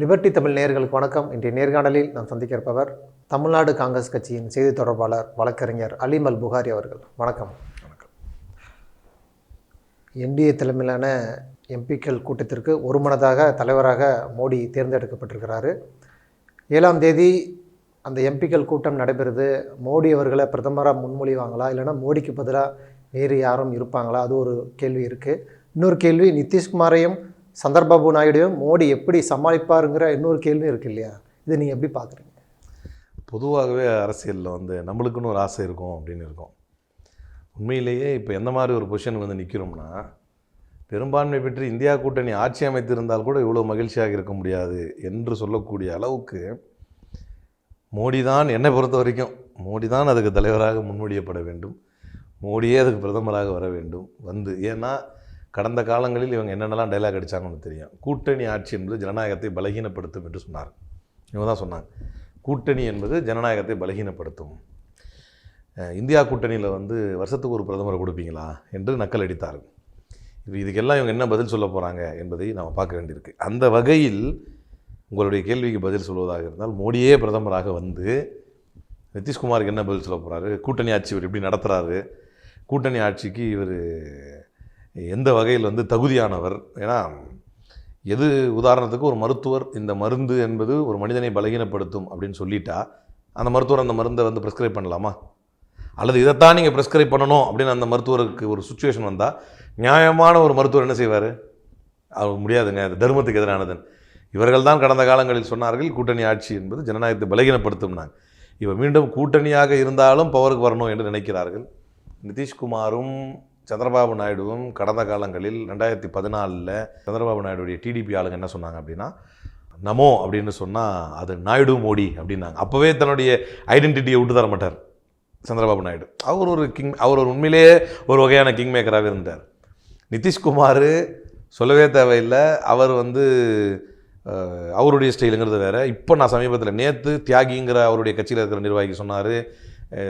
Liberty Tamil நேர்களுக்கு வணக்கம். இன்றைய நேர்காணலில் நாம் சந்திக்க இருப்பவர் தமிழ்நாடு காங்கிரஸ் கட்சியின் செய்தி தொடர்பாளர் வழக்கறிஞர் அலிமல் அல் புகாரி அவர்கள். வணக்கம். என்டிஏ தலைமையிலான எம்பிக்கள் கூட்டத்திற்கு ஒருமனதாக தலைவராக மோடி தேர்ந்தெடுக்கப்பட்டிருக்கிறாரு. ஏழாம் தேதி அந்த எம்பிக்கள் கூட்டம் நடைபெறுது. மோடி அவர்களை பிரதமராக முன்மொழிவாங்களா? இல்லைன்னா மோடிக்கு பதிலாக வேறு யாரும் இருப்பாங்களா? அது ஒரு கேள்வி இருக்குது இன்னொரு கேள்வி நிதிஷ்குமாரையும் சந்தர்பாபு நாயுடுவையும் மோடி எப்படி சமாளிப்பாருங்கிற இன்னொரு கேள்வி இருக்கு இல்லையா? இதை நீங்கள் எப்படி பார்க்குறீங்க பொதுவாகவே அரசியலில் வந்து நம்மளுக்குன்னு ஒரு ஆசை இருக்கும் அப்படின்னு இருக்கும். உண்மையிலேயே இப்போ எந்த மாதிரி ஒரு பொசிஷன் வந்து நிற்கிறோம்னா பெரும்பான்மை பெற்று இந்தியா கூட்டணி ஆட்சி அமைத்திருந்தால் கூட இவ்வளோ மகிழ்ச்சியாக இருக்க முடியாது என்று சொல்லக்கூடிய அளவுக்கு மோடி தான் என்னை பொறுத்த வரைக்கும் மோடி தான் அதுக்கு தலைவராக முன்மொழியப்பட வேண்டும். மோடியே அதுக்கு பிரதமராக வர வேண்டும். வந்து ஏன்னா கடந்த காலங்களில் இவங்க என்னென்னலாம் டைலாக் அடித்தாங்கன்னு தெரியும். கூட்டணி ஆட்சி என்பது ஜனநாயகத்தை பலகீனப்படுத்தும் என்று சொன்னார். இவங்க தான் சொன்னாங்க. கூட்டணி என்பது ஜனநாயகத்தை பலகீனப்படுத்தும். இந்தியா கூட்டணியில் வந்து வருஷத்துக்கு ஒரு பிரதமரை கொடுப்பீங்களா என்று நக்கல் அடித்தார். இப்போ இதுக்கெல்லாம் இவங்க என்ன பதில் சொல்ல போகிறாங்க என்பதை நாம் பார்க்க வேண்டியிருக்கு. அந்த வகையில் உங்களுடைய கேள்விக்கு பதில் சொல்வதாக இருந்தால் மோடியே பிரதமராக வந்து நிதிஷ்குமாருக்கு என்ன பதில் சொல்ல போகிறாரு கூட்டணி ஆட்சி இவர் எப்படி நடத்துகிறாரு கூட்டணி ஆட்சிக்கு இவர் எந்த வகையில் வந்து தகுதியானவர்? ஏன்னா எது உதாரணத்துக்கு ஒரு மருத்துவர் இந்த மருந்து என்பது ஒரு மனிதனை பலகீனப்படுத்தும் அப்படின்னு சொல்லிட்டா அந்த மருத்துவர் அந்த மருந்தை வந்து ப்ரிஸ்கிரைப் பண்ணலாமா? அல்லது இதைத்தான் நீங்கள் ப்ரிஸ்கிரைப் பண்ணணும் அப்படின்னு அந்த மருத்துவருக்கு ஒரு சுச்சுவேஷன் வந்தால் நியாயமான ஒரு மருத்துவர் என்ன செய்வார்? அவர் முடியாதுங்க அது தர்மத்துக்கு எதிரானதுன்னு இவர்கள் தான் கடந்த காலங்களில் சொன்னார்கள் கூட்டணி ஆட்சி என்பது ஜனநாயகத்தை பலகீனப்படுத்தும்னாங்க இவர் மீண்டும் கூட்டணியாக இருந்தாலும் பவருக்கு வரணும் என்று நினைக்கிறார்கள். நிதிஷ்குமாரும் சந்திரபாபு நாயுடுவும் கடந்த காலங்களில் ரெண்டாயிரத்தி பதினாலில் சந்திரபாபு நாயுடுடைய டிடிபி ஆளுங்க என்ன சொன்னாங்க அப்படின்னா நமோ அப்படின்னு சொன்னால் அது நாயுடு மோடி அப்படின்னாங்க. அப்போவே தன்னுடைய ஐடென்டிட்டியை விட்டு தர மாட்டார் சந்திரபாபு நாயுடு. அவர் ஒரு கிங் அவர் ஒரு உண்மையிலேயே ஒரு வகையான கிங் மேக்கராகவே இருந்தார். நிதிஷ்குமார் சொல்லவே தேவையில்லை. அவர் வந்து அவருடைய ஸ்டைலுங்கிறது வேறு. இப்போ நான் சமீபத்தில் நேற்று தியாகிங்கிற அவருடைய கட்சியில் இருக்கிற நிர்வாகி சொன்னார்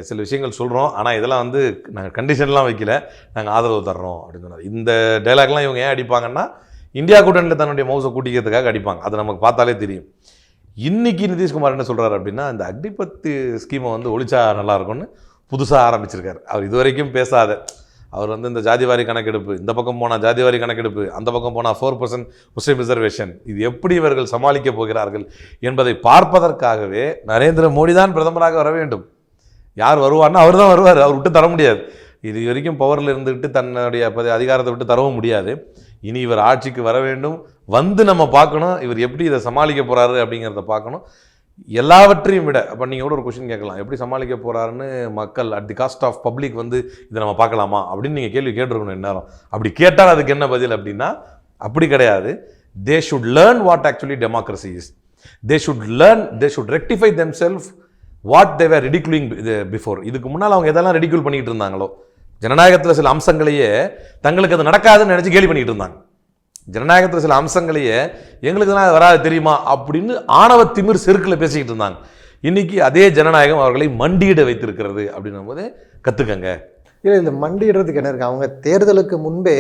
சில விஷயங்கள் சொல்கிறோம் ஆனால் இதெல்லாம் வந்து நாங்கள் கண்டிஷன்லாம் வைக்கல. நாங்கள் ஆதரவு தர்றோம் அப்படின்னு சொன்னார். இந்த டைலாக்லாம் இவங்க ஏன் அடிப்பாங்கன்னா இந்தியா கூட்டணியில் தன்னுடைய மவுசை கூட்டிக்கிறதுக்காக அடிப்பாங்க. அது நமக்கு பார்த்தாலே தெரியும். இன்றைக்கி நிதிஷ்குமார் என்ன சொல்கிறார் அப்படின்னா இந்த அக்னிபத்து ஸ்கீமை வந்து ஒழிச்சா நல்லாயிருக்கும்னு புதுசாக ஆரம்பிச்சிருக்காரு. அவர் இதுவரைக்கும் பேசாத. அவர் வந்து இந்த ஜாதிவாரி கணக்கெடுப்பு இந்த பக்கம் போனால் ஜாதிவாரி கணக்கெடுப்பு அந்த பக்கம் போனால் ஃபோர் பர்சன்ட் முஸ்லீம் ரிசர்வேஷன் இது எப்படி இவர்கள் சமாளிக்கப் போகிறார்கள் என்பதை பார்ப்பதற்காகவே நரேந்திர மோடி தான் பிரதமராக வர வேண்டும். யார் வருவார்னா அவர் தான் வருவார். அவர் விட்டு தர முடியாது. இது வரைக்கும் பவரில் இருந்துக்கிட்டு தன்னுடைய அதிகாரத்தை விட்டு தரவும் முடியாது. இனி இவர் ஆட்சிக்கு வர வேண்டும். வந்து நம்ம பார்க்கணும். இவர் எப்படி இதை சமாளிக்க போகிறாரு அப்படிங்கிறத பார்க்கணும். எல்லாவற்றையும் விட அப்போ நீங்கள் கூட ஒரு கொஷின் கேட்கலாம். எப்படி சமாளிக்க போகிறாருன்னு மக்கள் at the cost of public வந்து இதை நம்ம பார்க்கலாமா? அப்படின்னு நீங்கள் கேள்வி கேட்டிருக்கணும் இந்நேரம். அப்படி கேட்டால் அதுக்கு என்ன பதில் அப்படின்னா அப்படி கிடையாது. They should learn what actually democracy is they should learn they should rectify them self what they are ridiculing before இதுக்கு முன்னால் அவங்க எதெல்லாம் ரெடிகுல் பண்ணிட்டு இருந்தாங்களோ ஜனநாயகத்தில் சில அம்சங்களையே தங்களுக்கு அது நடக்காதுன்னு நினச்சி கேலி பண்ணிகிட்டு இருந்தாங்க. ஜனநாயகத்தில் சில அம்சங்களையே எங்களுக்கு தான் வராது தெரியுமா அப்படின்னு ஆணவ திமிர் செருக்கில் பேசிக்கிட்டு இருந்தாங்க. இன்னைக்கு அதே ஜனநாயகம் அவர்களை மண்டியிட வைத்திருக்கிறது அப்படின்னும் போது கற்றுக்கங்க இல்லை இந்த மண்டிடுறதுக்கு என்ன இருக்குது அவங்க தேர்தலுக்கு முன்பே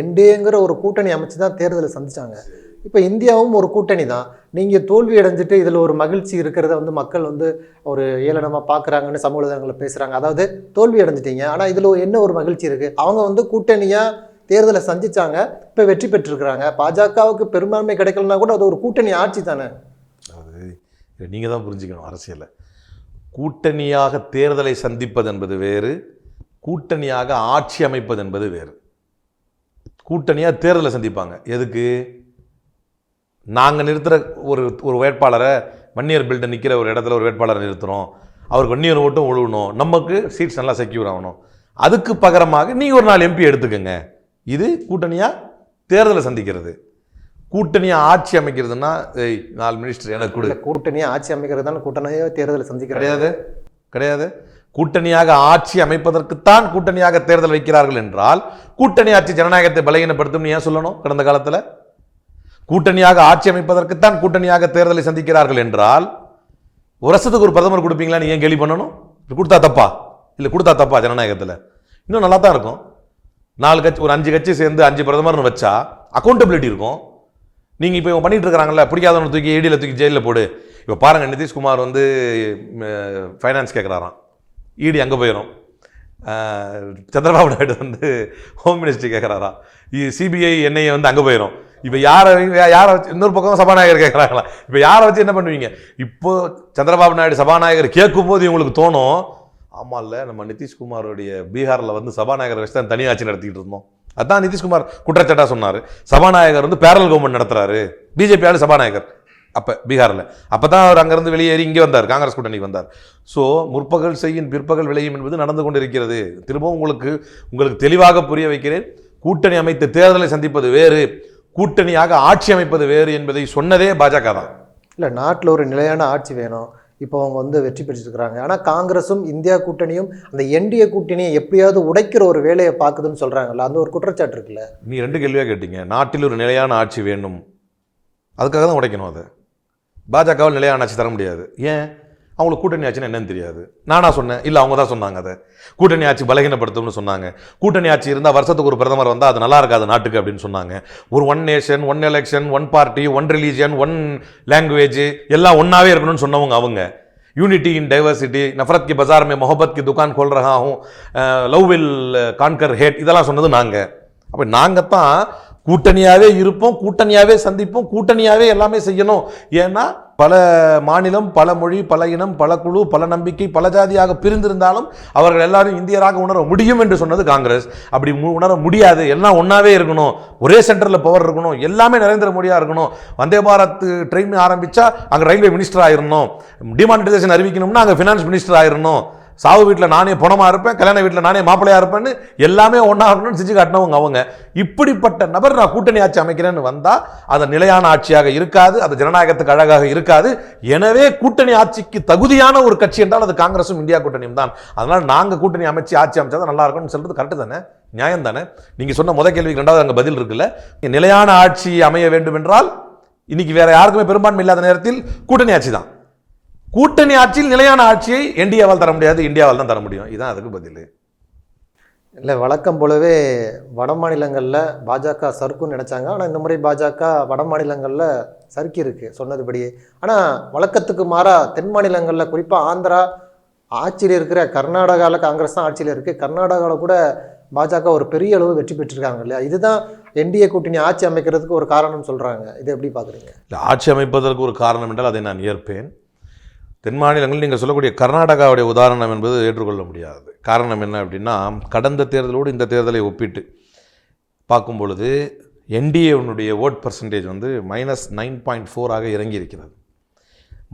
என்டிஏங்கிற ஒரு கூட்டணி அமைச்சு தான் தேர்தலை சந்தித்தாங்க இப்போ இந்தியாவும் ஒரு கூட்டணி தான் நீங்கள் தோல்வி அடைஞ்சிட்டு இதில் ஒரு மகிழ்ச்சி இருக்கிறத வந்து மக்கள் வந்து ஒரு ஏளனமாக பார்க்குறாங்கன்னு சமூக ஊடகங்களில் பேசுகிறாங்க அதாவது தோல்வி அடைஞ்சிட்டீங்க. ஆனால் இதில் என்ன ஒரு மகிழ்ச்சி இருக்குது அவங்க வந்து கூட்டணியாக தேர்தலை சந்திச்சாங்க. இப்போ வெற்றி பெற்றிருக்கிறாங்க. பாஜகவுக்கு பெரும்பான்மை கிடைக்கலனா கூட அது ஒரு கூட்டணி ஆட்சி தானே? அது நீங்கள் தான் புரிஞ்சுக்கணும் அரசியலை. கூட்டணியாக தேர்தலை சந்திப்பது என்பது வேறு கூட்டணியாக ஆட்சி அமைப்பது என்பது வேறு. கூட்டணியாக தேர்தலை சந்திப்பாங்க. எதுக்கு? நாங்கள் நிறுத்துகிற ஒரு ஒரு வேட்பாளரை வன்னியர் பில்டை நிற்கிற ஒரு இடத்துல ஒரு வேட்பாளரை நிறுத்துகிறோம் அவருக்கு வன்னியர் ஓட்டும் ஒழுகணும். நமக்கு சீட்ஸ் நல்லா செக்யூர் ஆகணும். அதுக்கு பகரமாக நீங்கள் ஒரு நாலு எம்பி எடுத்துக்கங்க. இது கூட்டணியாக தேர்தலை சந்திக்கிறது. கூட்டணியாக ஆட்சி அமைக்கிறதுனா ஏய் நாலு மினிஸ்டர் எனக்கு கொடு. கூட்டணியாக ஆட்சி அமைக்கிறது தானே கூட்டணியாக தேர்தலை சந்திக்கிறாங்க கிடையாது. கிடையாது. கூட்டணியாக ஆட்சி அமைப்பதற்குத்தான் கூட்டணியாக தேர்தல் வைக்கிறார்கள் என்றால் கூட்டணி ஆட்சி ஜனநாயகத்தை பலகீனப்படுத்தும் ஏன் சொல்லணும்? கடந்த காலத்தில் கூட்டணியாக ஆட்சி அமைப்பதற்குத்தான் கூட்டணியாக தேர்தலை சந்திக்கிறார்கள் என்றால் ஒரு வருஷத்துக்கு ஒரு பிரதமர் கொடுப்பீங்களான்னு ஏன் கேள்வி பண்ணணும்? கொடுத்தா தப்பா? இல்லை கொடுத்தா தப்பா ஜனநாயகத்தில்? இன்னும் நல்லா தான் இருக்கும். நாலு கட்சி ஒரு அஞ்சு கட்சி சேர்ந்து அஞ்சு பிரதமர்னு வச்சா அக்கௌண்டபிலிட்டி இருக்கும். நீங்கள் இப்போ இவங்க பண்ணிட்டு இருக்காங்கல்ல பிடிக்காதவனை தூக்கி ஏடியில் தூக்கி ஜெயிலில் போடு. இப்போ பாருங்கள் நிதிஷ்குமார் வந்து ஃபைனான்ஸ் கேட்குறாராம் ஈடி அங்கே போயிடும் சந்திரபாபு நாயுடு வந்து ஹோம் மினிஸ்ட்ரி கேட்குறாரா சிபிஐ என்ஐஏ வந்து அங்கே போயிடும் இப்போ யாரை யாரை வச்சு இன்னொரு பக்கம் சபாநாயகர் கேட்குறாங்களா இப்போ யாரை வச்சு என்ன பண்ணுவீங்க? இப்போ சந்திரபாபு நாயுடு சபாநாயகர் கேட்கும்போது இவங்களுக்கு தோணும் ஆமாம்ல நம்ம நிதிஷ்குமாரோடைய பீகாரில் வந்து சபாநாயகர் வச்சு தான் தனியாட்சி நடத்திக்கிட்டு இருந்தோம். அதான் நிதிஷ்குமார் குற்றச்சாட்டாக சொன்னார். சபாநாயகர் வந்து பேரல் கவர்மெண்ட் நடத்துறாரு. பிஜேபி ஆளு சபாநாயகர். அப்போ பீகாரில். அப்போ தான் அவர் அங்கேருந்து வெளியேறி இங்கே வந்தார். காங்கிரஸ் கூட்டணிக்கு வந்தார். ஸோ முற்பகல் செய்யும் பிற்பகல் விளையும் என்பது நடந்து கொண்டிருக்கிறது. திரும்பவும் உங்களுக்கு உங்களுக்கு தெளிவாக புரிய வைக்கிறேன். கூட்டணி அமைத்து தேர்தலை சந்திப்பது வேறு. கூட்டணியாக ஆட்சி அமைப்பது வேறு என்பதை சொன்னதே பாஜக தான். இல்லை நாட்டில் ஒரு நிலையான ஆட்சி வேணும். இப்போ அவங்க வந்து வெற்றி பெற்றிருக்கிறாங்க. ஆனால் காங்கிரஸும் இந்தியா கூட்டணியும் அந்த என்டிஏ கூட்டணியை எப்படியாவது உடைக்கிற ஒரு வேலையை பார்க்குதுன்னு சொல்கிறாங்கல்ல அந்த ஒரு குற்றச்சாட்டு இருக்குல்ல? நீ ரெண்டு கேள்வியாக கேட்டீங்க. நாட்டில் ஒரு நிலையான ஆட்சி வேணும். அதுக்காக தான் உடைக்கணும் அதை. பாஜகவால் நிலையான ஆட்சி தர முடியாது. ஏன்? அவங்களுக்கு கூட்டணி ஆட்சின்னு என்னன்னு தெரியாது நானா சொன்னேன் இல்லை அவங்க தான் சொன்னாங்க அதை கூட்டணி ஆட்சி பலகீனப்படுத்தும்னு சொன்னாங்க கூட்டணி ஆட்சி இருந்தால் வருஷத்துக்கு ஒரு பிரதமர் வந்தால் அது நல்லா இருக்காது நாட்டுக்கு அப்படின்னு சொன்னாங்க ஒரு one nation one election one party one religion one language எல்லாம் ஒன்றாவே இருக்கணும்னு சொன்னவங்க அவங்க யூனிட்டி இன் டைவர்சிட்டி நஃபரத் கி பஜார் மே மொஹபத் கி துகான் खोल रहा हूँ லவ் வில் கான்கர் ஹேட் இதெல்லாம் சொன்னது நாங்கள் அப்போ நாங்கள் தான் கூட்டணியாகவே இருப்போம் கூட்டணியாகவே சந்திப்போம் கூட்டணியாகவே எல்லாமே செய்யணும் ஏன்னா பல மாநிலம் பல மொழி பல இனம் பல குழு பல நம்பிக்கை பல ஜாதியாக பிரிந்திருந்தாலும் அவர்கள் எல்லாரும் இந்தியராக உணர முடியும் என்று சொன்னது காங்கிரஸ். அப்படி மு- உணர முடியாது. எல்லாம் ஒன்றாவே இருக்கணும். ஒரே சென்டரில் பவர் இருக்கணும். எல்லாமே நரேந்திர மோடியாக இருக்கணும். வந்தே பாரத் ட்ரெயின் ஆரம்பித்தா அங்கே ரயில்வே மினிஸ்டர் ஆயிரணும். டிமானிட்டைசேஷன் அறிவிக்கணும்னா அங்கே ஃபினான்ஸ் மினிஸ்டர் ஆயிரணும். சாவு வீட்டில் நானே பணமாக இருப்பேன் கல்யாண வீட்டில் நானே மாப்பிள்ளையாக இருப்பேன்னு எல்லாமே ஒன்றா இருக்கணும்னு செஞ்சு காட்டினவங்க அவங்க. இப்படிப்பட்ட நபர் நான் கூட்டணி ஆட்சி அமைக்கிறேன்னு வந்தால் அது நிலையான ஆட்சியாக இருக்காது அது ஜனநாயகத்துக்கு அழகாக இருக்காது. எனவே கூட்டணி ஆட்சிக்கு தகுதியான ஒரு கட்சி என்றால் அது காங்கிரஸும் இந்தியா கூட்டணியும் தான். அதனால் நாங்கள் கூட்டணி அமைச்சு ஆட்சி அமைச்சா தான் நல்லா இருக்கும்னு சொல்றது கரெக்டு தானே? நியாயம் தானே? நீங்கள் சொன்ன முத கேள்விக்கு ரெண்டாவது அங்கே பதில் இருக்குல்ல. நிலையான ஆட்சி அமைய வேண்டும் என்றால் இன்னைக்கு வேற யாருக்குமே பெரும்பான்மை இல்லாத நேரத்தில் கூட்டணி ஆட்சி தான். கூட்டணி ஆட்சியில் நிலையான ஆட்சியை என்டிஏவால் தர முடியாது இந்தியாவால் தான் தர முடியும். இதுதான் அதுக்கு பதில். இல்லை வழக்கம் போலவே வட மாநிலங்களில் பாஜக சறுக்குன்னு நினச்சாங்க. ஆனால் இந்த முறை பாஜக வட மாநிலங்களில் சறுக்கி இருக்கு சொன்னதுபடியே ஆனால் வழக்கத்துக்கு மாறா தென் மாநிலங்களில் குறிப்பாக ஆந்திரா ஆட்சியில் இருக்கிற கர்நாடகாவில் காங்கிரஸ் தான் ஆட்சியில் இருக்குது கர்நாடகாவில் கூட பாஜக ஒரு பெரிய அளவு வெற்றி பெற்றிருக்காங்க இல்லையா? இதுதான் என்டிஏ கூட்டணி ஆட்சி அமைக்கிறதுக்கு ஒரு காரணம் சொல்கிறாங்க இதை எப்படி பார்க்குறீங்க இல்லை ஆட்சி அமைப்பதற்கு ஒரு காரணம் என்றால் அதை நான் ஏற்பேன். தென் மாநிலங்களில் நீங்கள் சொல்லக்கூடிய கர்நாடகாவுடைய உதாரணம் என்பது ஏற்றுக்கொள்ள முடியாது. காரணம் என்ன அப்படின்னா கடந்த தேர்தலோடு இந்த தேர்தலை ஒப்பிட்டு பார்க்கும் பொழுது என்டிஏனுடைய ஓட் பர்சன்டேஜ் வந்து மைனஸ் நைன் பாயிண்ட் ஃபோராக இறங்கி இருக்கிறது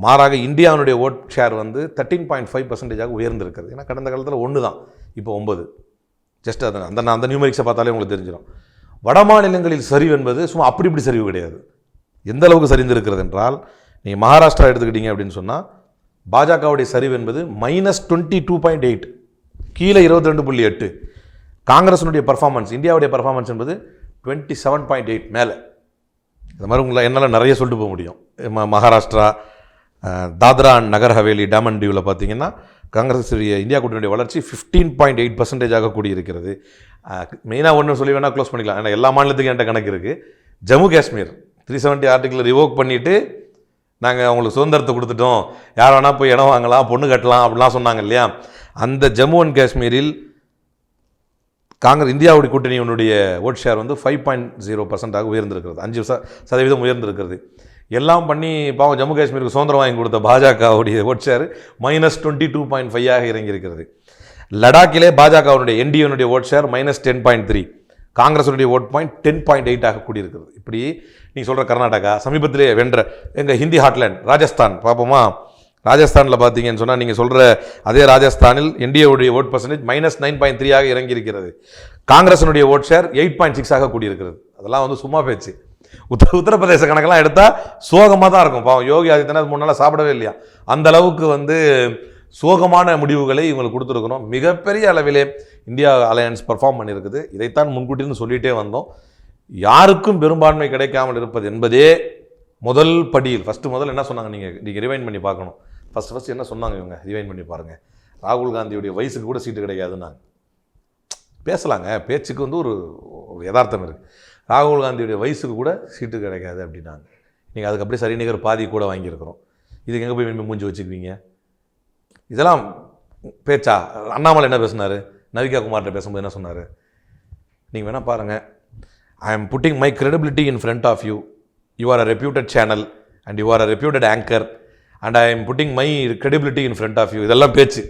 மாறாக இந்தியாவுடைய ஓட் ஷேர் வந்து தேர்ட்டீன் பாயிண்ட் ஃபைவ் பர்சன்டேஜாக உயர்ந்திருக்கிறது. ஏன்னா கடந்த காலத்தில் ஒன்று தான் இப்போ ஒம்பது ஜஸ்ட் அது அந்த அந்த நியூமரிக்ஸை பார்த்தாலே உங்களுக்கு தெரிஞ்சிடும் வட மாநிலங்களில் சரிவு என்பது சும்மா அப்படி இப்படி சரிவு கிடையாது. எந்த அளவுக்கு சரிந்திருக்கிறது என்றால் நீங்கள் மகாராஷ்டிரா எடுத்துக்கிட்டீங்க அப்படின்னு சொன்னால் பாஜகவுடைய சரிவு என்பது minus twenty two point eight கீழே இருபத்தி ரெண்டு புள்ளி எட்டு. காங்கிரஸினுடைய பர்ஃபார்மன்ஸ் இந்தியாவுடைய பர்ஃபார்மன்ஸ் என்பது டுவெண்ட்டி செவன் பாயிண்ட் எயிட் மேலே. இந்த மாதிரி உங்களை என்னால் நிறைய சொல்லிட்டு போக முடியும். ம மகாராஷ்டிரா தாத்ரா அண்ட் நகர் ஹவேலி டேமன் டியூவில் பார்த்தீங்கன்னா காங்கிரஸ் இந்தியா கூட்டணியுடைய வளர்ச்சி ஃபிஃப்டீன் பாயிண்ட் எயிட் பர்சன்டேஜாக கூடியிருக்கிறது. மெயினாக ஒன்று சொல்லி வேணால் க்ளோஸ் பண்ணிக்கலாம். ஏன்னா எல்லா மாநிலத்துக்கும் என்கிட்ட கணக்கு இருக்குது Jammu Kashmir three seventy article revoke பண்ணிவிட்டு நாங்கள் அவங்களுக்கு சுதந்திரத்தை கொடுத்துட்டோம். யார் வேணால் போய் இடம் வாங்கலாம் பொண்ணு கட்டலாம் அப்படிலாம் சொன்னாங்க இல்லையா? அந்த ஜம்மு அண்ட் காஷ்மீரில் காங்கிரஸ் இந்தியாவுடைய கூட்டணியினுடைய ஓட் ஷேர் வந்து ஃபைவ் பாயிண்ட் ஜீரோ பர்சன்டாக உயர்ந்திருக்கிறது. அஞ்சு சதவீதம் உயர்ந்திருக்கிறது. எல்லாம் பண்ணி பாவம் ஜம்மு காஷ்மீருக்கு சுதந்திரம் வாங்கி கொடுத்த பாஜகவுடைய vote share minus twenty two point ஃபைவாக இறங்கியிருக்கிறது. லடாக்கிலே பாஜகவுடைய என்டிஏனுடைய vote share minus ten point three காங்கிரஸுடைய vote point ten point எயிட்டாக கூடியிருக்கிறது. இப்படி நீங்கள் சொல்கிற கர்நாடகா சமீபத்திலே வென்ற எங்கள் ஹிந்தி ஹாட்லேண்ட் ராஜஸ்தான் பார்ப்போமா? ராஜஸ்தானில் பார்த்தீங்கன்னு சொன்னால் நீங்கள் சொல்கிற அதே ராஜஸ்தானில் என்டிஏவுடைய vote percentage minus nine point த்ரீயாக இறங்கியிருக்கிறது. காங்கிரஸினுடைய ஓட் ஷேர் எயிட் பாயிண்ட் சிக்ஸாக கூடியிருக்கிறது. அதெல்லாம் வந்து சும்மா பேச்சு. உத்தர உத்தரப்பிரதேச கணக்கெல்லாம் எடுத்தால் சோகமாக தான் இருக்கும். பாவம் யோகி ஆதித்யநாத் மூணு நாளாக சாப்பிடவே இல்லையா? அந்த அளவுக்கு வந்து சோகமான முடிவுகளை இவங்களுக்கு கொடுத்துருக்குறோம் மிகப்பெரிய அளவிலே இந்தியா அலையன்ஸ் பெர்ஃபார்ம் பண்ணியிருக்குது. இதைத்தான் முன்கூட்டின்னு சொல்லிகிட்டே வந்தோம். யாருக்கும் பெரும்பான்மை கிடைக்காமல் இருப்பது என்பதே முதல் படியில். ஃபஸ்ட்டு முதல்ல என்ன சொன்னாங்க நீங்கள் நீங்கள் ரிவைன் பண்ணி பார்க்கணும். ஃபஸ்ட்டு ஃபஸ்ட்டு என்ன சொன்னாங்க இவங்க? ரிவைன் பண்ணி பாருங்கள் ராகுல் காந்தியுடைய வயசுக்கு கூட சீட்டு கிடைக்காதுன்னாங்க பேசலாங்க. பேச்சுக்கு வந்து ஒரு ஒரு யதார்த்தம் இருக்குது ராகுல் காந்தியுடைய வயசுக்கு கூட சீட்டு கிடைக்காது அப்படின்னாங்க. நீங்கள் அதுக்கு அப்படியே சரி நிகர் பாதி கூட வாங்கியிருக்கிறோம். இதுக்கு எங்கே போய் மூஞ்சி வச்சுக்குவீங்க? இதெல்லாம் பேச்சா? அண்ணாமலை என்ன பேசினார்? நவிகா குமார்கிட்ட பேசும்போது என்ன சொன்னார்? நீங்கள் வேணால் பாருங்கள் I am putting my credibility in front of you you are a reputed channel and you are a reputed anchor and I am putting my credibility in front of you இதெல்லாம் பேச்சு.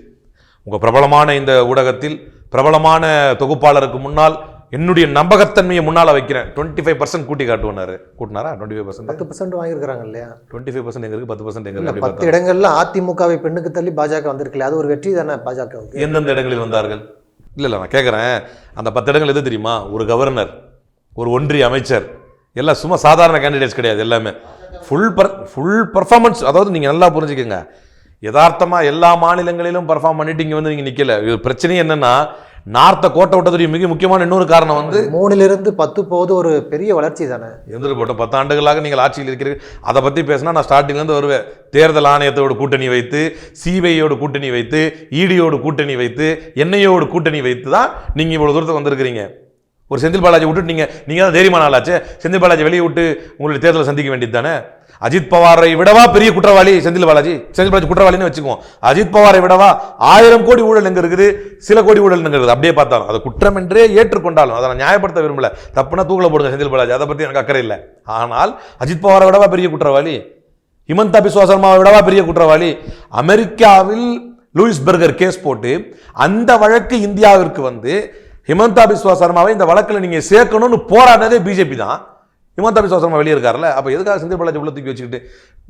உங்கள் பிரபலமான இந்த ஊடகத்தில் பிரபலமான தொகுப்பாளருக்கு முன்னால் என்னுடைய நம்பகத்தன்மையை முன்னால் வைக்கிறேன். டுவெண்ட்டி ஃபைவ் பர்சன்ட் கூட்டி காட்டுவார் கூட்டினாரா? டுவெண்ட்டி ஃபைவ் பர்சன்ட் பத்து பர்சன்ட் வாங்கியிருக்கிறாங்க இல்லையா? டுவெண்ட்டி ஃபைவ் பர்சன்ட் எங்க இருக்குது பத்து பர்சன்ட் எங்க இருக்கு பத்து இடங்கள்ல அதிமுகவை பெண்ணுக்கு தள்ளி பாஜக வந்திருக்கல அது ஒரு வெற்றி தானே பாஜகவுக்கு? எந்தெந்த இடங்களில் வந்தார்கள்? இல்லை இல்லை நான் கேட்குறேன் அந்த பத்து இடங்கள் எது தெரியுமா? ஒரு கவர்னர் ஒரு ஒன்றிய அமைச்சர். எல்லாம் சும்மா சாதாரண கேண்டிடேட்ஸ் கிடையாது எல்லாமே. ஃபுல் பர் ஃபுல் பர்ஃபார்மன்ஸ் அதாவது நீங்கள் நல்லா புரிஞ்சுக்கங்க. யதார்த்தமாக எல்லா மாநிலங்களிலும் பர்ஃபார்ம் பண்ணிட்டு இங்கே வந்து நீங்கள் நிற்கல இது பிரச்சனை என்னன்னா நார்த்தை கோட்டை விட்டதுடைய மிக முக்கியமான இன்னொரு காரணம் வந்து மூணுல இருந்து பத்து போவது ஒரு பெரிய வளர்ச்சி தானே? இருந்துட்டு போட்டோம். பத்தாண்டுகளாக நீங்கள் ஆட்சியில் இருக்கிறீர்கள். அதை பற்றி பேசினா நான் ஸ்டார்டிங்லேருந்து வருவேன். தேர்தல் ஆணையத்தோடு கூட்டணி வைத்து சிபிஐயோடு கூட்டணி வைத்து இடியோடு கூட்டணி வைத்து என்ஐயோடு கூட்டணி வைத்து தான் நீங்கள் இவ்வளோ தூரத்துக்கு வந்திருக்கிறீங்க. ஒரு செந்தில் பாலாஜி விட்டுட்டு நீங்கள் நீங்கள் தான் தைரியமான ஆளாச்சே. செந்தில் பாலாஜி வெளியே விட்டு உங்களுடைய தேர்தலை சந்திக்க வேண்டியது தானே? அஜித் பவாரை விடவா பெரிய குற்றவாளி? செந்தில் பாலாஜி. செந்தில் பாலாஜி குற்றவாளின்னு வச்சுக்குவோம். அஜித் பவாரை விடவா ஆயிரம் கோடி ஊழல் எங்க இருக்குது? சில கோடி ஊழல் எங்க இருக்குது? அப்படியே பார்த்தாலும். அது குற்றம் என்றே ஏற்றுக்கொண்டாலும். அதை நான் நியாயப்படுத்த விரும்பல. தப்புனா தூக்கில போடுங்க செந்தில் பாலாஜி. அதை பற்றி எனக்கு அக்கறை இல்லை. ஆனால் அஜித் பவாரை விடவா பெரிய குற்றவாளி? ஹிமந்தா பிஸ்வா சர்மாவை விடவா பெரிய குற்றவாளி? அமெரிக்காவில் லூயிஸ் பெர்கர் கேஸ் போட்டு அந்த வழக்கு இந்தியாவிற்கு வந்து ஹிமந்தா பிஸ்வா சர்மாவை இந்த வழக்கில் நீங்கள் சேர்க்கணும்னு போராடினதே பிஜேபி தான். ஹிமந்தா பிஸ்வா வெளியே இருக்கார்ல அப்போ எதுக்காக செந்தில் பாலாஜி உள்ள தூக்கி வச்சுக்கிட்டு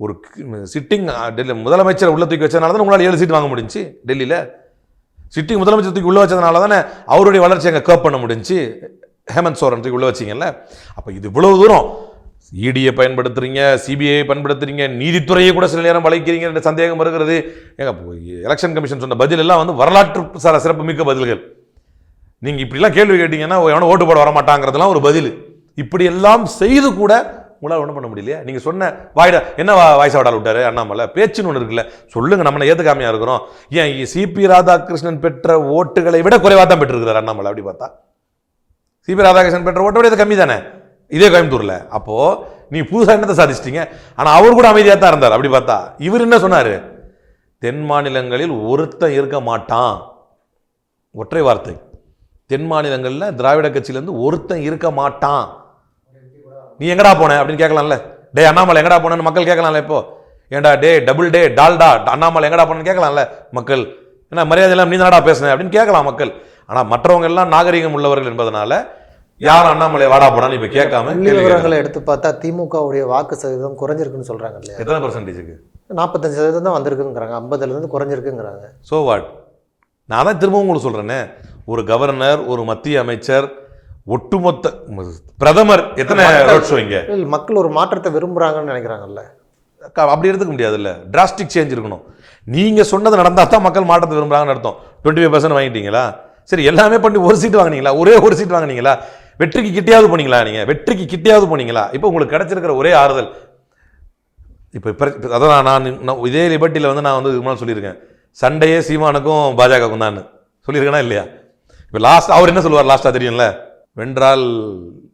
ஒரு சிட்டிங் டெல்லி முதலமைச்சர் உள்ள தூக்கி வச்சதுனால தான் உங்களால் ஏழு சீட் வாங்க முடிஞ்சு டெல்லியில்? சிட்டிங் முதலமைச்சர் தூக்கி உள்ளே வச்சதுனால தானே அவருடைய வளர்ச்சி அங்கே கேப் பண்ண முடிஞ்சுச்சு ஹேமந்த் சோரன் தூக்கி உள்ளே வச்சிங்கல்ல? அப்போ இது இவ்வளவு தூரம். இடியை பயன்படுத்துறீங்க சிபிஐ பயன்படுத்துறீங்க நீதித்துறையை கூட சில நேரம் வளைக்கிறீங்க என்ற சந்தேகம் வருகிறது. ஏங்க எலெக்ஷன் கமிஷன் சொன்ன பதில் எல்லாம் வந்து வரலாற்று சார சிறப்புமிக்க பதில்கள். நீங்கள் இப்படிலாம் கேள்வி கேட்டிங்கன்னா எவனோ ஓட்டு போட வரமாட்டாங்கிறதுலாம் ஒரு பதில். இப்படி எல்லாம் செய்து கூட உங்களால் ஒன்றும் பண்ண முடியலையே. நீங்கள் சொன்ன வாயிட என்ன வாய்ஸ் ஆடால் விட்டாரு? அண்ணாமலை. பேச்சுன்னு ஒன்று இருக்குல்ல. சொல்லுங்கள் நம்மளை ஏற்றுக்காமையாக இருக்கிறோம். ஏன் சிபி ராதாகிருஷ்ணன் பெற்ற ஓட்டுகளை விட குறைவாக தான் பெற்றிருக்கிறார் அண்ணாமலை அப்படி பார்த்தா. சிபி ராதாகிருஷ்ணன் பெற்ற ஓட்டை விட இது கம்மி தானே? இதே கோயம்புத்தூரில். அப்போது நீ புதுசாக என்னத்தை சாதிச்சிட்டீங்க? ஆனால் அவர் கூட அமைதியாக தான் இருந்தார் அப்படி பார்த்தா. இவர் என்ன சொன்னார்? தென் மாநிலங்களில் ஒருத்தன் இருக்க மாட்டான். ஒற்றை வார்த்தை. தென் மாநிலங்களில் திராவிட கட்சியிலேருந்து ஒருத்தன் இருக்க மாட்டான். நீ எங்கடா போன அப்படின்னு கேட்கலாம்ல? டே அண்ணாமலை எங்கடா போனேன்னு மக்கள் கேட்கலாம்ல இப்போ? ஏன்டா டே டபுள் டே டால்டா அண்ணாமலை எங்கடா போனேன்னு கேட்கலாம்ல? மக்கள் என்ன மரியாதை எல்லாம் நீ தானடா பேசுன அப்படின்னு கேட்கலாம் மக்கள். ஆனால் மற்றவங்க எல்லாம் நாகரிகம் உள்ளவர்கள் என்பதனால யாரும் அண்ணாமலை வாடா போனான்னு இப்போ கேட்காம. விவரங்களை எடுத்து பார்த்தா திமுகவுடைய வாக்கு சதவீதம் குறைஞ்சிருக்குன்னு சொல்றாங்க இல்லையா? எத்தனை பர்சன்டேஜுக்கு நாற்பத்தஞ்சு சதவீதம் தான் வந்திருக்குங்கிறாங்க. ஐம்பதுல இருந்து குறைஞ்சிருக்குங்கிறாங்க. ஸோ வாட் நான் தான் திரும்பவும் உங்களுக்கு சொல்கிறேனே ஒரு கவர்னர் ஒரு மத்திய அமைச்சர் ஒட்டுமொத்த பிரதமர் எத்தனை ரோட் ஷோ இங்க? இல்ல, மக்கள் ஒரு மாற்றத்தை விரும்புறாங்கன்னு நினைக்கிறாங்கல்ல. அப்படி எடுத்துக்க முடியாதுல்ல. டிராஸ்டிக் சேஞ்ச் இருக்கணும். நீங்க சொன்னது நடந்தா தான் மக்கள் மாற்றத்தை விரும்புறாங்கன்னு அர்த்தம். டுவெண்ட்டி ஃபைவ் பர்சன்ட் வாங்கிட்டீங்களா? சரி எல்லாமே பண்ணி ஒரு சீட் வாங்குனீங்களா? ஒரே ஒரு சீட் வாங்குனீங்களா? வெற்றிக்கு கிட்டையாவது போனீங்களா நீங்க? வெற்றிக்கு கிட்டையாவது போனீங்களா? இப்போ உங்களுக்கு கிடைச்சிருக்கிற ஒரே ஆறுதல். இப்போ அதான் நான் இதே லிபர்ட்டியில் வந்து நான் வந்து இது சொல்லியிருக்கேன். சண்டையே சீமானுக்கும் பாஜகவுக்கும் தான். சொல்லியிருக்கேனா இல்லையா? இப்போ லாஸ்ட் அவர் என்ன சொல்லுவார் லாஸ்ட்டாக தெரியும்ல? வென்றால்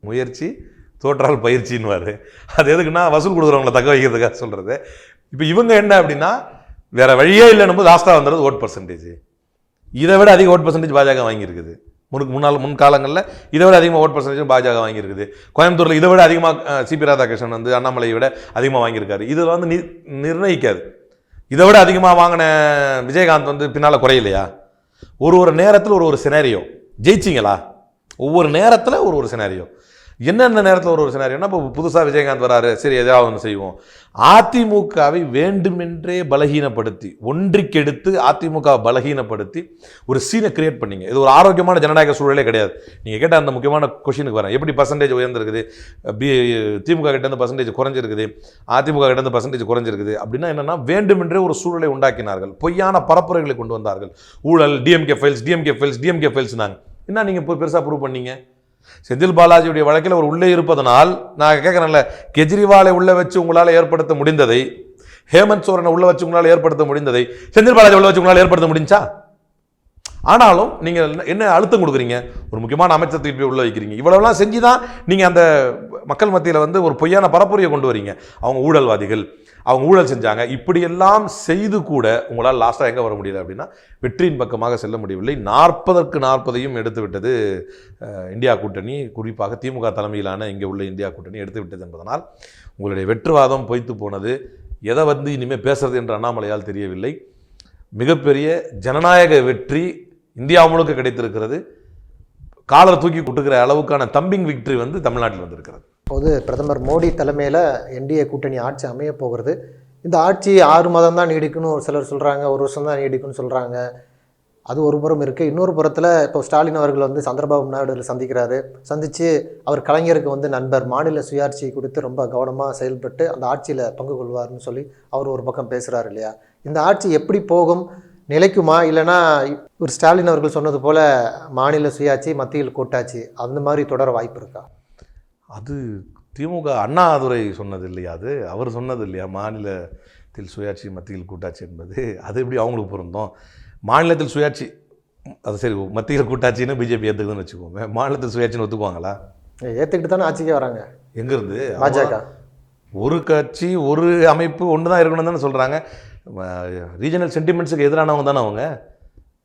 முயற்சி தோற்றால் பயிற்சின்னுவார். அது எதுக்குன்னா வசூல் கொடுக்குறவங்கள தக்க வைக்கிறதுக்காக சொல்கிறது இப்போ இவங்க என்ன அப்படின்னா வேறு வழியே இல்லைன்னு போது ஆஸ்தா வந்துடுறது ஓட் பர்சன்டேஜ் இதை விட அதிக ஓட் பர்சன்டேஜ் பாஜக வாங்கியிருக்குது. முன் காலங்களில் முன்காலங்களில் இதை விட அதிகமாக ஓட் பர்சன்டேஜ் பாஜக வாங்கியிருக்குது. கோயம்புத்தூரில் இதை விட அதிகமாக சிபி ராதாகிருஷ்ணன் வந்து அண்ணாமலையை விட அதிகமாக வாங்கியிருக்காரு. இது வந்து நி நிர்ணயிக்காது. இதை விட அதிகமாக வாங்கின விஜயகாந்த் வந்து பின்னால் குறையலையா? ஒரு ஒரு நேரத்தில் ஒரு ஒரு சினாரியோ ஜெயிச்சிங்களா? ஒவ்வொரு நேரத்தில் ஒரு ஒரு சினாரியோ என்னென்ன நேரத்தில் ஒரு ஒரு சினாரியோனா இப்போ புதுசாக விஜயகாந்த் வராரு சரி எதாவது ஒன்று செய்வோம். அதிமுகவை வேண்டுமென்றே பலகீனப்படுத்தி ஒன்றிக்கெடுத்து அதிமுக பலகீனப்படுத்தி ஒரு சீனை கிரியேட் பண்ணிங்க. இது ஒரு ஆரோக்கியமான ஜனநாயக சூழலே கிடையாது. நீங்கள் கேட்ட அந்த முக்கியமான கொஷினுக்கு வரேன். எப்படி பர்சன்டேஜ் உயர்ந்திருக்குது? பி திமுக கிட்டேருந்து பர்சன்டேஜ் குறைஞ்சிருக்குது. அதிமுக கிட்டேருந்து பர்சன்டேஜ் குறைஞ்சிருக்குது. அப்படின்னா என்னென்னா வேண்டுமென்றே ஒரு சூழலை உண்டாக்கினார்கள். பொய்யான பரப்புரைகளை கொண்டு வந்தார்கள். ஊழல் DMK files DMK files DMK ஃபைல்ஸ்னாங்க என்ன நீங்கள் இப்போ பெருசாக ப்ரூவ் பண்ணீங்க? செந்தில் பாலாஜியுடைய வழக்கில் அவர் உள்ளே இருப்பதனால் நான் கேட்குறேன்ல கெஜ்ரிவாலை உள்ளே வச்சு உங்களால் ஏற்படுத்த முடிந்ததை ஹேமந்த் சோரனை உள்ளே வச்சு உங்களால் ஏற்படுத்த முடிந்ததை செந்தில் பாலாஜி உள்ளே வச்சு உங்களால் ஏற்படுத்த முடிஞ்சா? ஆனாலும் நீங்கள் என்ன அழுத்தம் கொடுக்குறீங்க? ஒரு முக்கியமான அமைச்சர் போய் உள்ள வைக்கிறீங்க. இவ்வளவுலாம் செஞ்சு தான் நீங்கள் அந்த மக்கள் மத்தியில் வந்து ஒரு பொய்யான பரப்புரையை கொண்டு வரீங்க. அவங்க ஊழல்வாதிகள். அவங்க ஊழல் செஞ்சாங்க. இப்படியெல்லாம் செய்து கூட உங்களால் லாஸ்ட்டாக எங்கே வர முடியல அப்படின்னா வெற்றியின் பக்கமாக செல்ல முடியவில்லை. நாற்பதற்கு நாற்பதையும் எடுத்துவிட்டது இந்தியா கூட்டணி. குறிப்பாக திமுக தலைமையிலான இங்கே உள்ள இந்தியா கூட்டணி எடுத்து விட்டது என்பதனால் உங்களுடைய வெற்றுவாதம் பொய்த்து போனது. எதை வந்து இனிமேல் பேசுறது என்று அண்ணாமலையால் தெரியவில்லை. மிகப்பெரிய ஜனநாயக வெற்றி இந்தியா முழுக்க கிடைத்திருக்கிறது. காலர் தூக்கி கொட்டுக்கிற அளவுக்கான தம்பிங் விக்டரி வந்து தமிழ்நாட்டில் வந்திருக்கிறது. இப்போது பிரதமர் மோடி தலைமையில் என்டிஏ கூட்டணி ஆட்சி அமைய போகிறது. இந்த ஆட்சி ஆறு மாதம் தான் நீடிக்குன்னு ஒரு சிலர் சொல்கிறாங்க ஒரு வருஷம் தான் நீடிக்குன்னு சொல்கிறாங்க அது ஒரு புறம் இருக்குது இன்னொரு புறத்தில் இப்போ ஸ்டாலின் அவர்கள் வந்து சந்திரபாபு நாயுடு சந்திக்கிறாரு. சந்தித்து அவர் கலைஞருக்கு வந்து நண்பர் மாநில சுயாட்சி கொடுத்து ரொம்ப கவனமாக செயல்பட்டு அந்த ஆட்சியில் பங்கு கொள்வார்னு சொல்லி அவர் ஒரு பக்கம் பேசுகிறாரு இல்லையா? இந்த ஆட்சி எப்படி போகும்? நிலைக்குமா? இல்லைனா ஒரு ஸ்டாலின் அவர்கள் சொன்னது போல் மாநில சுயாட்சி மத்தியில் கூட்டாட்சி அந்த மாதிரி தொடர வாய்ப்பு இருக்கா? அது திமுக அண்ணாதுரை சொன்னது இல்லையா அது? அவர் சொன்னது இல்லையா? மாநிலத்தில் சுயாட்சி மத்தியில் கூட்டாட்சி என்பது? அது எப்படி அவங்களுக்கு பொருந்தும்? மாநிலத்தில் சுயாட்சி அது சரி மத்தியில் கூட்டாட்சின்னு பிஜேபி ஏற்றுக்குதுன்னு வச்சுக்கோங்க மாநிலத்தில் சுயாட்சின்னு ஒத்துக்குவாங்களா? ஏற்றுக்கிட்டு தானே ஆட்சிக்கே வராங்க. எங்கேருந்து? பாஜக. ஒரு கட்சி ஒரு அமைப்பு ஒன்று தான் இருக்கணும் தானே சொல்கிறாங்க ரீஜனல் சென்டிமெண்ட்ஸுக்கு எதிரானவங்க தானே அவங்க?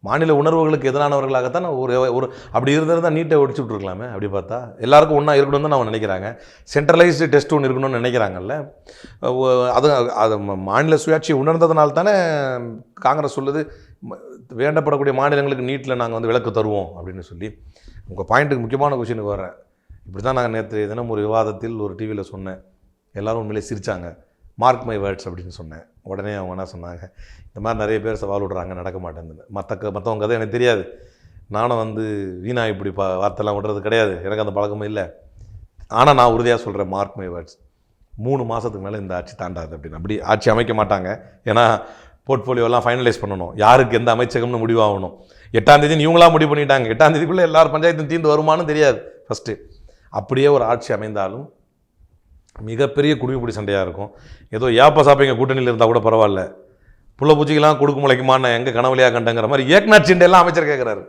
மாநில உணர்வுகளுக்கு எதிரானவர்களாகத்தான் ஒரு ஒரு அப்படி இருந்திருந்தால் நீட்டை ஒடிச்சு விட்ருக்கலாமே அப்படி பார்த்தா. எல்லாருக்கும் ஒன்றா இருக்கணும்னு தான் அவங்க நினைக்கிறாங்க. சென்ட்ரலைஸ்டு டெஸ்ட் ஒன்று இருக்கணும்னு நினைக்கிறாங்கல்ல. அது அது மாநில சுயாட்சி உணர்ந்ததுனால தானே காங்கிரஸ் சொல்லுது வேண்டப்படக்கூடிய மாநிலங்களுக்கு நீட்டில் நாங்கள் வந்து விளக்கு தருவோம் அப்படின்னு சொல்லி. உங்கள் பாயிண்ட்டுக்கு முக்கியமான கொஷினுக்கு வரேன் இப்படி தான் நாங்கள் நேற்று தினம் ஒரு விவாதத்தில் ஒரு டிவியில் சொன்னேன். எல்லாரும் உண்மையிலே சிரித்தாங்க மார்க் மை வேர்ட்ஸ் அப்படின்னு சொன்னேன். உடனே அவங்க என்ன சொன்னாங்க இந்த மாதிரி நிறைய பேர் சவால் விடுறாங்க நடக்க மாட்டேங்குது மற்ற மற்றவங்க கதை எனக்கு தெரியாது. நானும் வந்து வீணா இப்படி பா வார்த்தைலாம் விடுறது கிடையாது. எனக்கு அந்த பழக்கமும் இல்லை. ஆனால் நான் உறுதியாக சொல்கிறேன் மார்க் மை வேர்ட்ஸ் மூணு மாதத்துக்கு மேலே இந்த ஆட்சி தாண்டாது அப்படின்னு. அப்படி ஆட்சி அமைக்க மாட்டாங்க. ஏன்னா போர்ட்ஃபோலியோலாம் ஃபைனலைஸ் பண்ணணும். யாருக்கு எந்த அமைச்சகம்னு முடிவாகணும். எட்டாம் தேதி இவங்களா முடிவு பண்ணிட்டாங்க. எட்டாம் தேதிக்குள்ளே எல்லார் பஞ்சாயத்தும் தீர்ந்து வருமானு தெரியாது. ஃபஸ்ட்டு அப்படியே ஒரு ஆட்சி அமைந்தாலும் மிகப்பெரிய குடிமைப்பிடி சண்டையாக இருக்கும். ஏதோ ஏப்ப சாப்பிங்க கூட்டணியில் இருந்தால் கூட பரவாயில்ல. புள்ள பூச்சிக்கெல்லாம் கொடுக்க முளைக்குமான்னு எங்கள் கனவுலையாக கண்டங்கிற மாதிரி ஏக்நாத் சிண்டே எல்லாம் அமைச்சர் கேட்குறாரு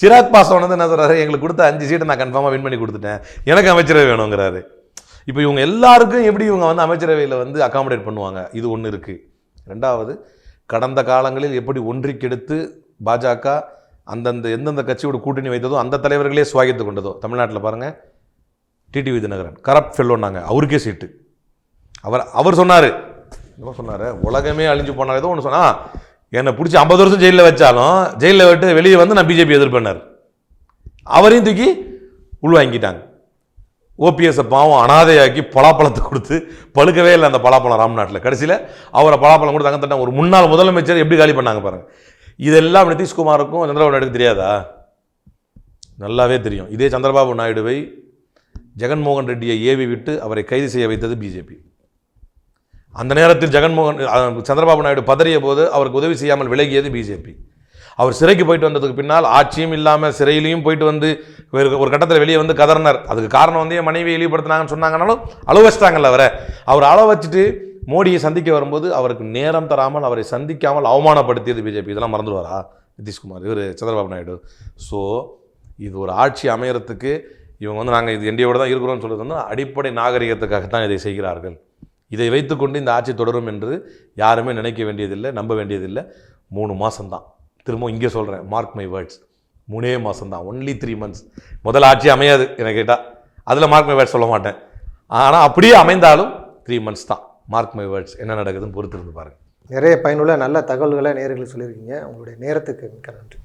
சிராக் பாஸ்வான் வந்து என்ன சொல்கிறாரு எங்களுக்கு கொடுத்த அஞ்சு சீட்டை நான் கன்ஃபார்மாக வின் பண்ணி கொடுத்துட்டேன். எனக்கு அமைச்சரவை வேணுங்கிறாரு. இப்போ இவங்க எல்லாருக்கும் எப்படி இவங்க வந்து அமைச்சரவையில் வந்து அகாமடேட் பண்ணுவாங்க? இது ஒன்று இருக்குது ரெண்டாவது கடந்த காலங்களில் எப்படி ஒன்றிக்கெடுத்து பாஜக அந்தந்த எந்தெந்த கட்சியோட கூட்டணி வைத்ததோ அந்த தலைவர்களே சுவாகித்து கொண்டதோ தமிழ்நாட்டில் பாருங்கள் டிடிவி தினகரன் கரப்ட் ஃபெல்லோன்னாங்க. அவருக்கே சீட்டு. அவர் அவர் சொன்னார். என்ன சொன்னார்? உலகமே அழிஞ்சு போனார். ஏதோ ஒன்று சொன்னா என்னை பிடிச்சி ஐம்பது வருஷம் ஜெயிலில் வச்சாலும் ஜெயிலில் விட்டு வெளியே வந்து நான் பிஜேபி எதிர்ப்பேனார் அவரையும் தூக்கி உள்வாங்கிட்டாங்க. ஓபிஎஸ்ஸை பாவம் அனாதையாக்கி பலாப்பழத்தை கொடுத்து பழுக்கவே இல்லை அந்த பலாப்பழம் ராம்நாட்டில். கடைசியில் அவரை பலாப்பழம் கொடுத்து அங்கே தட்டாங்க ஒரு முன்னாள் முதலமைச்சர் எப்படி காலி பண்ணாங்க பாருங்கள் இதெல்லாம் நிதிஷ்குமாருக்கும் சந்திரபாபு நாயுடு தெரியாதா? நல்லாவே தெரியும். இதே சந்திரபாபு நாயுடுவை ஜெகன்மோகன் ரெட்டியை ஏவி விட்டு அவரை கைது செய்ய வைத்தது பிஜேபி அந்த நேரத்தில் ஜெகன்மோகன் சந்திரபாபு நாயுடு பதறிய போது அவருக்கு உதவி செய்யாமல் விலகியது பிஜேபி அவர் சிறைக்கு போயிட்டு வந்ததுக்கு பின்னால் ஆட்சியும் இல்லாமல் சிறையிலையும் போயிட்டு வந்து ஒரு ஒரு கட்டத்தில் வெளியே வந்து கதறினார். அதுக்கு காரணம் வந்து என் மனைவியை இழிவுபடுத்தினாங்கன்னு சொன்னாங்கனாலும் அளவு வச்சிட்டாங்கல்ல அவரை. அவர் அளவு வச்சுட்டு மோடியை சந்திக்க வரும்போது அவருக்கு நேரம் தராமல் அவரை சந்திக்காமல் அவமானப்படுத்தியது பிஜேபி இதெல்லாம் மறந்துடுவாரா? நிதிஷ்குமார் இவர் சந்திரபாபு நாயுடு. ஸோ இது ஒரு ஆட்சி அமையறதுக்கு இவங்க வந்து நாங்கள் இது எண்டியோடு தான் இருக்கிறோம்னு சொல்கிறது வந்து அடிப்படை நாகரிகத்துக்காகத்தான் இதை செய்கிறார்கள். இதை வைத்துக்கொண்டு இந்த ஆட்சி தொடரும் என்று யாருமே நினைக்க வேண்டியதில்லை நம்ப வேண்டியதில்லை. மூணு மாதம்தான் திரும்ப இங்கே சொல்கிறேன் மார்க் மை வேர்ட்ஸ் மூணே மாதம்தான் ஒன்லி த்ரீ மந்த்ஸ் முதல் ஆட்சி அமையாது எனக்கு கேட்டால் அதில் மார்க் மை வேர்ட்ஸ் சொல்ல மாட்டேன். ஆனால் அப்படியே அமைந்தாலும் த்ரீ மந்த்ஸ் தான். மார்க் மை வேர்ட்ஸ் என்ன நடக்குதுன்னு பொறுத்திருந்து பாருங்கள் நிறைய பயனுள்ள நல்ல தகவல்களை நேர்களை சொல்லியிருக்கீங்க. உங்களுடைய நேரத்துக்கு மிக்க நன்றி.